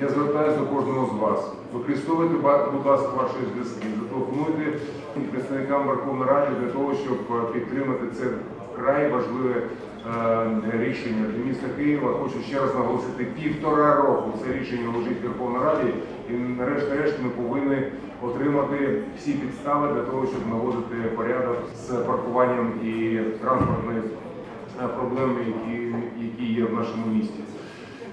Я звертаюся до кожного з вас. Використовуйте, будь ласка, ваші зв'язки, зателефонуйте представникам Верховної Ради для того, щоб е, підтримати це вкрай важливе е, рішення для міста Києва. Хочу ще раз наголосити, півтора року це рішення лежить в Верховній Раді, і нарешті-решт ми повинні отримати всі підстави для того, щоб наводити порядок з паркуванням і транспортною е, проблеми, які, які є в нашому місті.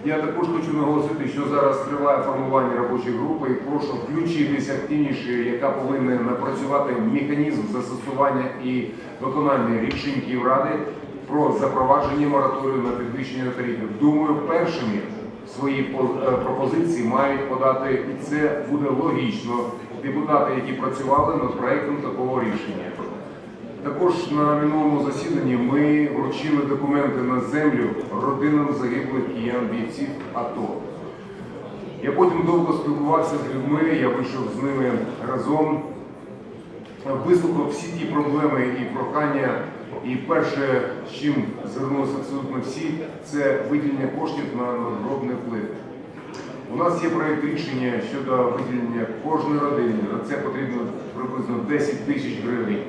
Я також хочу наголосити, що зараз триває формування робочої групи і прошу включитися активніше, яка повинна напрацювати механізм застосування і виконання рішень Київради про запровадження мораторію на підвищення тарифів. Думаю, першими свої е, пропозиції мають подати, і це буде логічно, депутати, які працювали над проектом такого рішення. Також на минулому засіданні ми вручили документи на землю родинам загиблих киян бійців АТО. Я потім довго спілкувався з людьми, я вийшов з ними разом, вислухав всі ті проблеми і прохання. І перше, з чим звернулися абсолютно всі, це виділення коштів на надгробний вплив. У нас є проєкт рішення щодо виділення кожної родини. На це потрібно приблизно 10 тисяч гривень.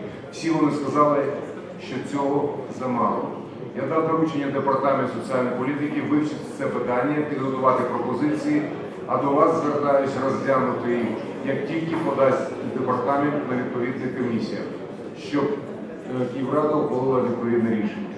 Всі вони сказали, що цього замало. Я дав доручення департаменту соціальної політики вивчити це питання, підготувати пропозиції, а до вас звертаюся розглянути їх, як тільки подасть департамент на відповідну комісію, щоб Ківрада Київрада ухвалила відповідне рішення.